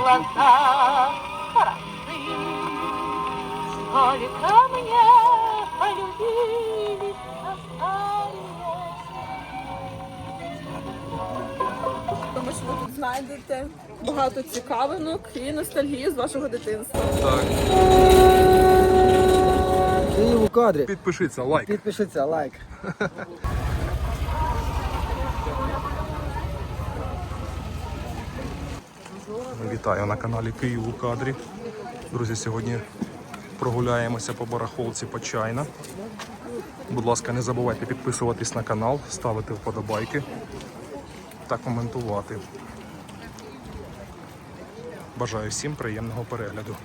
глаза хороши. Сколько мне полюбились Тому що ви тут знайдете багато цікавинок і ностальгії з вашого дитинства. Так, Київ у кадрі. підпишіться, лайк. Підпишіться, лайк. Вітаю на каналі Київ у кадрі. Друзі, сьогодні прогуляємося по барахолці Почайна. Будь ласка, не забувайте підписуватись на канал, ставити вподобайки та коментувати. Бажаю всім приємного перегляду.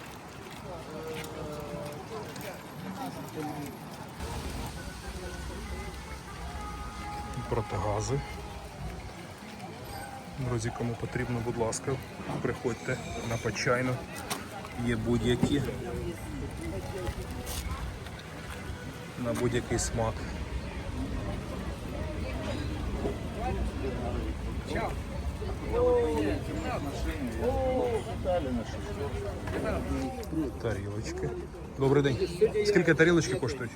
Протигази. Друзі, кому потрібно, будь ласка, приходьте на почайну. Є будь-які. На будь-який смак. Тарілочки. Добрий день. Скільки тарілочки коштують?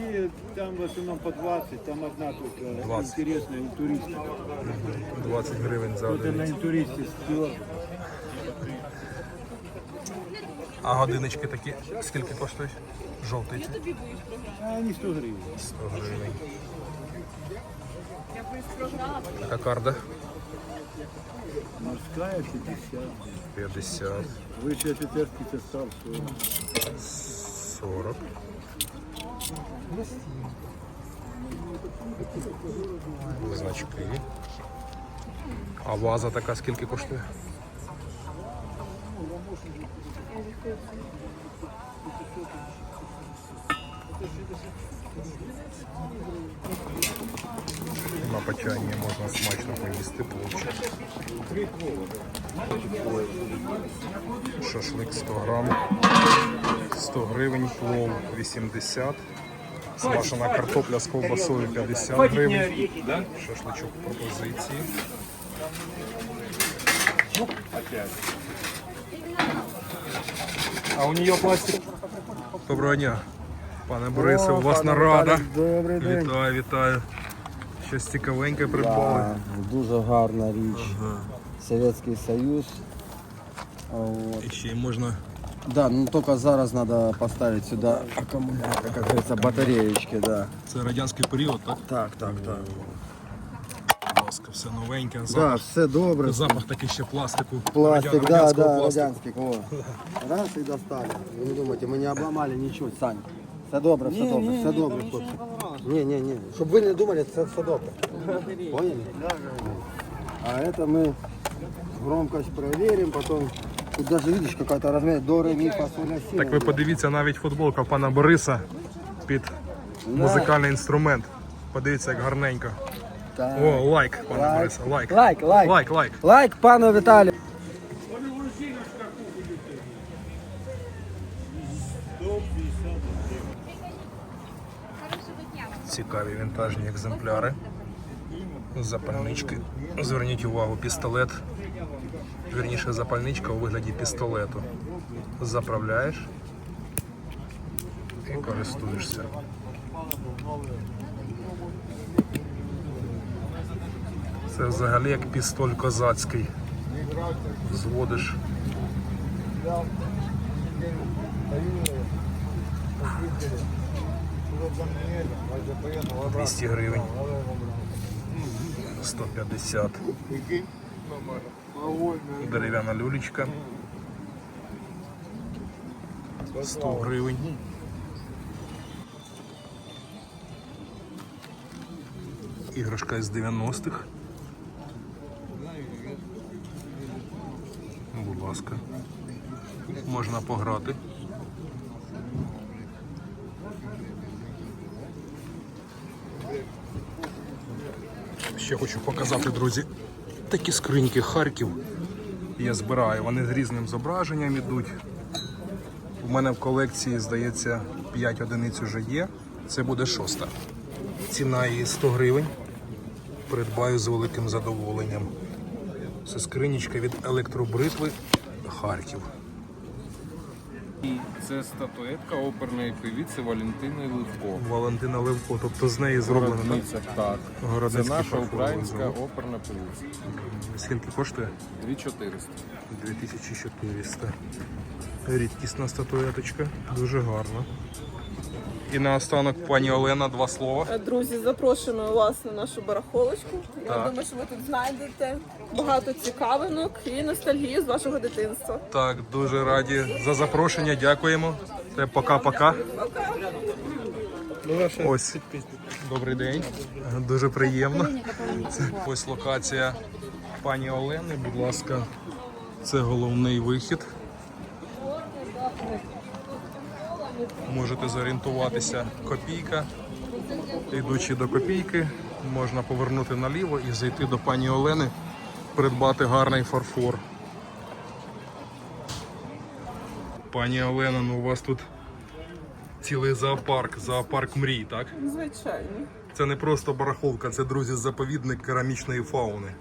И Там в основном по 20, там одна только 20. интересная у туристов. 20 гривень за Это на один. интуристе. А годиночки такі скільки коштують? Жовтий. А они 100 гривен. 100 гривень. Така карда Морская 50. 50, Высший офицерский состав 40. 40. Значки. А ваза така скільки коштує? На почайні можна смачно поїсти пловчик. Шашлик 100 грам. 100 гривень, плов 80. Смажена картопля з ковбасою 50 гривень. Шашличок пропозиції. А у нее пластик. Доброго дня. Пане Борисе, у вас нарада. Добрий день. Вітаю, вітаю. Щось цікавеньке придбали. Да, дуже гарна річ. Совєтський Союз. А, Вот. І ще й можна Да, ну только зараз надо поставить сюда аккумулятор, как говорится, батареечки, да. Це радянський період, так? Так, так, так. Будь ласка, все новеньке. Да, Запах, все добре. запах такий ще пластику. Пластик, радя- да, радянського да, пластику. радянський. О. Раз і достали. Ви не думайте, ми не обламали нічого, Сань. Все добре, все добре, все добре, хлопці. Ні, ні, ні. Щоб ви не думали, це все добре. Поняли? А это мы громкость проверим, потом Тут даже видишь какая-то размер до ре ми. Так ви подивіться, навіть футболка пана Бориса під музикальний інструмент. Подивіться, як гарненько. Так. О, лайк, пане Лайк. Бориса, лайк. Лайк, лайк. Лайк, лайк. Лайк пану Віталію. Цікаві вінтажні екземпляри. Запальнички. Зверніть увагу, пістолет. Вірніше, запальничка у вигляді пістолету. Заправляєш і користуєшся. Це взагалі як пістоль козацький. Зводиш. Двісті гривень. 150. Дерев'яна люлечка. 100 гривень. Іграшка із 90-х. Будь ласка. Можна пограти. Ще хочу показати, друзі, такі скриньки Харків. Я збираю, вони з різним зображенням ідуть. У мене в колекції, здається, 5 одиниць уже є. Це буде шоста. Ціна її 100 гривень. Придбаю з великим задоволенням. Це скринічка від електробритви Харків. І це статуетка оперної певіці Валентини Левко. Валентина Левко, тобто з неї зроблено, так? Городниця, так. Це наша українська оперна певиця. Скільки коштує? 2400. 2400. Рідкісна статуеточка, дуже гарна. І наостанок, пані Олена, два слова. Е, Друзі, запрошуємо вас на нашу барахолочку. Я Так. думаю, що ви тут знайдете багато цікавинок і ностальгії з вашого дитинства. Так, дуже раді за запрошення. Дякуємо. Це пока-пока. Ось. Добрий день. Дуже приємно. Це ось локація пані Олени. Будь ласка, це головний вихід. Можете зорієнтуватися копійка. Йдучи до копійки, можна повернути наліво і зайти до пані Олени, придбати гарний фарфор. Пані Олена, ну у вас тут цілий зоопарк, зоопарк мрій, так? Звичайно. Це не просто барахолка, це друзі заповідник керамічної фауни.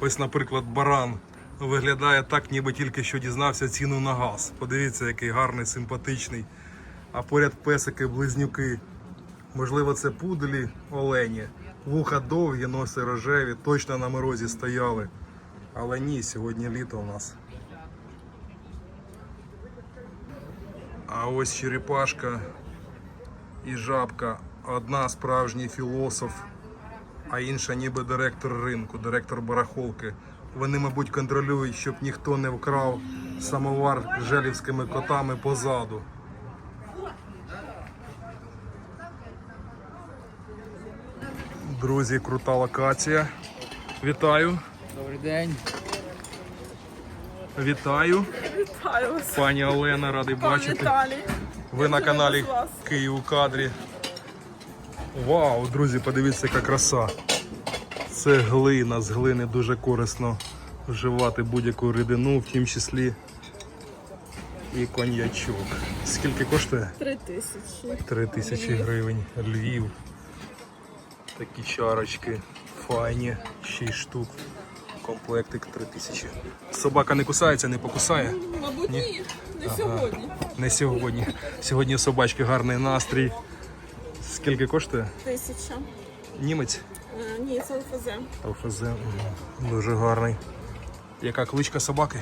Ось, наприклад, баран виглядає так, ніби тільки що дізнався ціну на газ. Подивіться, який гарний, симпатичний. А поряд песики, близнюки. Можливо, це пуделі олені. Вуха довгі, носи рожеві, точно на морозі стояли. Але ні, сьогодні літо у нас. А ось черепашка і жабка. Одна справжній філософ, а інша ніби директор ринку, директор барахолки. Вони, мабуть, контролюють, щоб ніхто не вкрав самовар желівськими котами позаду. Друзі, крута локація. Вітаю. Добрий день. Вітаю. Вітаю вас. Пані Олена, радий Пан бачити. Віталій. Ви на каналі. Київ у кадрі. Вау, друзі, подивіться, яка краса. Це глина, з глини дуже корисно вживати будь-яку рідину, в тім числі і коньячок. Скільки коштує? Три тисячі. Три тисячі гривень. Львів. Такі чарочки, файні, 6 штук. Комплектик 3 тисячі. Собака не кусається, не покусає. Мабуть, ні. Не сьогодні. Не сьогодні. Сьогодні собачки гарний настрій. Скільки коштує? Тисяча. Німець? Е, Ні, це ЛФЗ. ЛФЗ. Дуже гарний. Яка кличка собаки?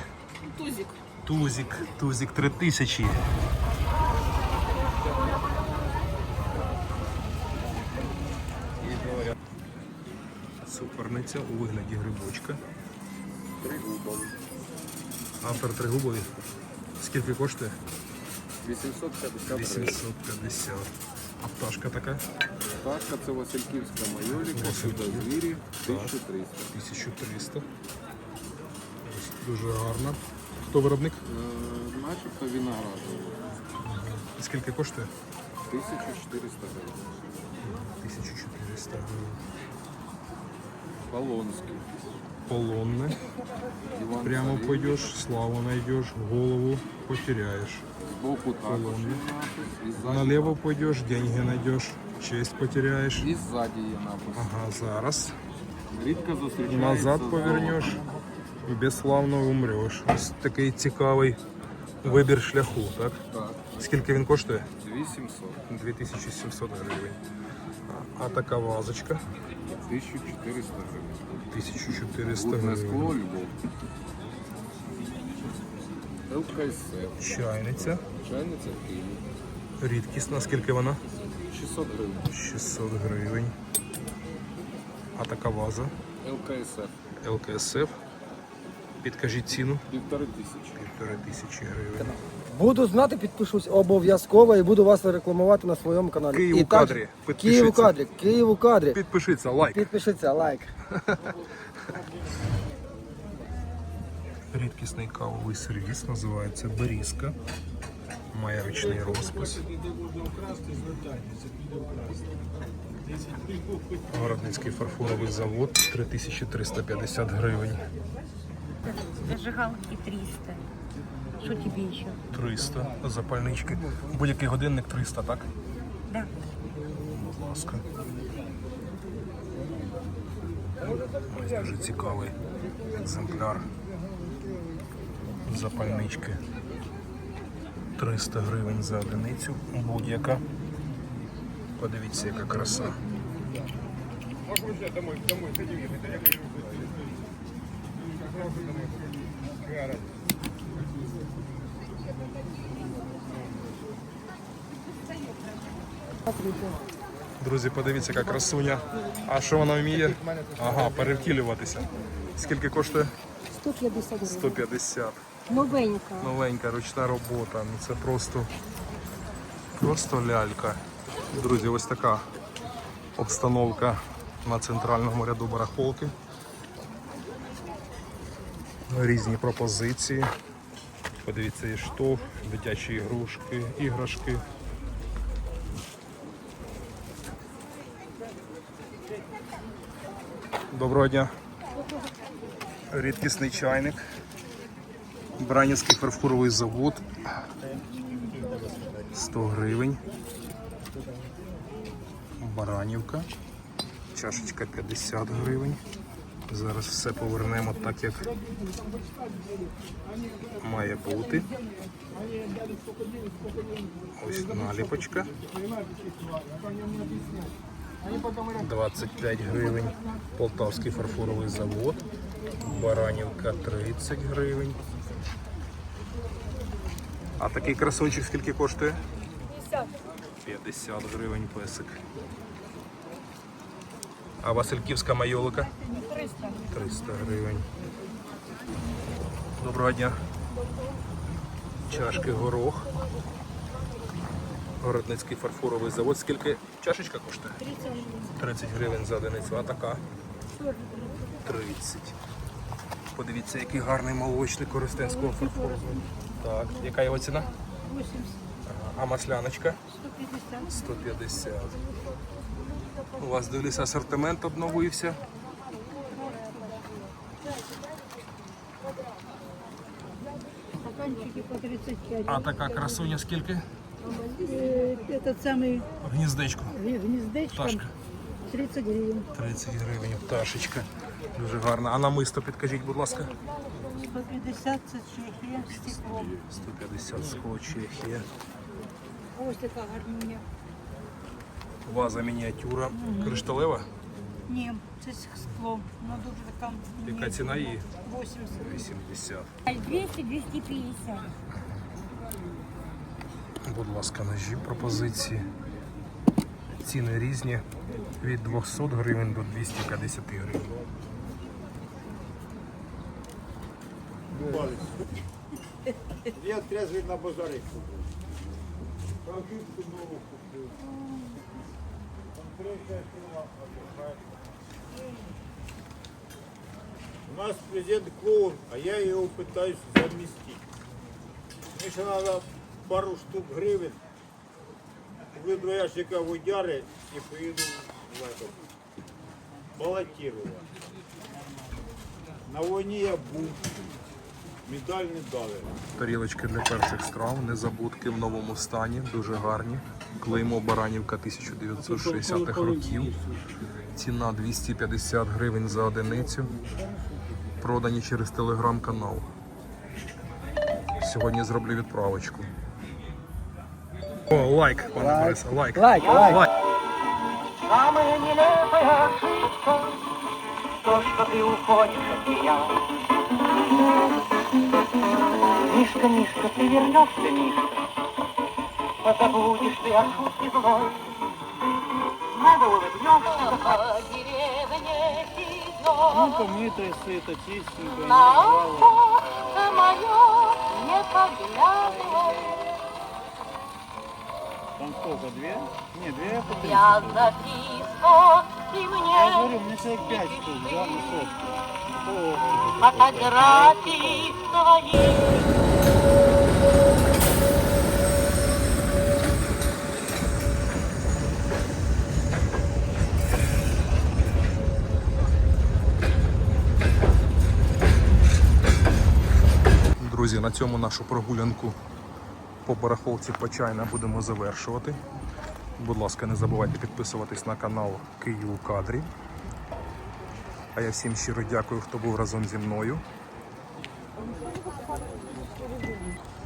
Тузік. Тузік. Тузік 3000. Суперниця у вигляді грибочка. Автор тригубові. Скільки коштує? 850 850. А пташка така? Пташка це Васильківська майоліка, Чудозвірі, 1300. 1300. Ось Дуже гарно. Хто виробник? Е, Начебто виноград. І Скільки коштує? 1400 гривень. 1400 гривень. Полонський. Полонне. Іван Прямо Царевич. пойдешь, славу найдешь, голову потеряешь. Збоку також Полонний. є напис. І ззаді Налево пойдешь, деньги найдешь, честь потеряешь. І ззаді є напис. Ага, зараз. Рідко зустрічається. Назад золото. повернешь і безславно умреш. Ось такий цікавий вибір шляху, так? Так, Скільки він коштує? 2700. 2700 гривень. А, така вазочка 1400 гривень. 1400 Гудне скло, гривень. Львов. ЛКС. Чайниця. Чайниця в Києві. Рідкісна, скільки вона? 600 гривень. 600 гривень. А така ваза ЛКСФ. ЛКСФ. Підкажіть ціну. Півтори тисячі. Півтори тисячі гривень. Буду знати, підпишусь обов'язково і буду вас рекламувати на своєму каналі. Київ І у також- кадрі. Київ у кадрі. Київ у кадрі. Підпишіться, лайк. Підпишіться, лайк. Рідкісний кавовий сервіс називається Берізка. Має ручний розпис. Городницький фарфоровий завод 3350 гривень. Зажигалки 300. Что тебе еще? 300 запальнички. Будь-який годинник 300, так? Да. Будь ласка. Ось дуже цікавий екземпляр. Запальнички 300 гривень за одиницю. Будь-яка. Подивіться, яка краса. Друзі, подивіться, яка красуня. А що вона вміє? Ага, перевтілюватися. Скільки коштує? 150 гривень. 150. Новенька. Новенька ручна робота. Ну це просто, просто лялька. Друзі, ось така обстановка на центральному ряду барахолки. Різні пропозиції. Подивіться, є штоф, дитячі ігрушки, іграшки. Доброго дня. Рідкісний чайник. Бранівський фарфоровий завод. 100 гривень. Баранівка. Чашечка 50 гривень. Зараз все повернемо так, як має бути. Ось наліпочка. 25 гривень. Полтавський фарфоровий завод. Баранівка 30 гривень. А такий красончик скільки коштує? 50. 50 гривень песик. А Васильківська майолика? 300. 300 гривень. Доброго дня. Чашки горох. Городницький фарфоровий завод. Скільки чашечка коштує? 30 гривень за одиницю. А така? 30. Подивіться, який гарний молочник Коростенського фарфору. Так, яка його ціна? 80. А масляночка? 150. 150. У вас дивлюся, асортимент обновився. Стаканчики по 35. А така красуня скільки? Э, Этот самый Гніздечко. гнездечко Пташка. 30 гривен. 30 гривень. Пташечка. Дуже гарна. А намисто підкажіть, будь ласка. 150 це Чехія, стекло. 150 скло Чехія. Ось така гарнюня. Ваза мініатюра. Кришталева. Ні, це скло. Вона дуже така. Яка ціна її? 80. 80. 200-250. Будь ласка, ножі пропозиції. Ціни різні від 200 гривень до 250 гривень. Я трезвий на базарі купив. Фірма. У нас президент клоун, а я его пытаюсь заместить. Мне ще надо пару штук гривен. Куплю два ящика водяри і поїду в этот, балотировать. На війні я був. Медаль не дали. Тарілочки для перших страв, незабудки в новому стані, дуже гарні. Клеймо Баранівка 1960-х років. Ціна 250 гривень за одиницю. Продані через телеграм-канал. Сьогодні зроблю відправочку. О, лайк, пане Борисе, лайк. Лайк, лайк. Самая нелепая ошибка То, что ты уходишь от меня. Мишка, Мишка, ты вернешься, Мишка? Позабудешь ты о шутке злой. Снова улыбнешься. По деревне Ну-ка, идет мы это чистенько. На окно мое не поглядывай Там сколько, две? Не, две по три. Я записка и мне Я говорю, мне человек пять штук, да, на сотку. Фотографии твои. Друзі, на цьому нашу прогулянку по барахолці Почайна будемо завершувати. Будь ласка, не забувайте підписуватись на канал Київ у кадрі. А я всім щиро дякую, хто був разом зі мною.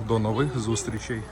До нових зустрічей!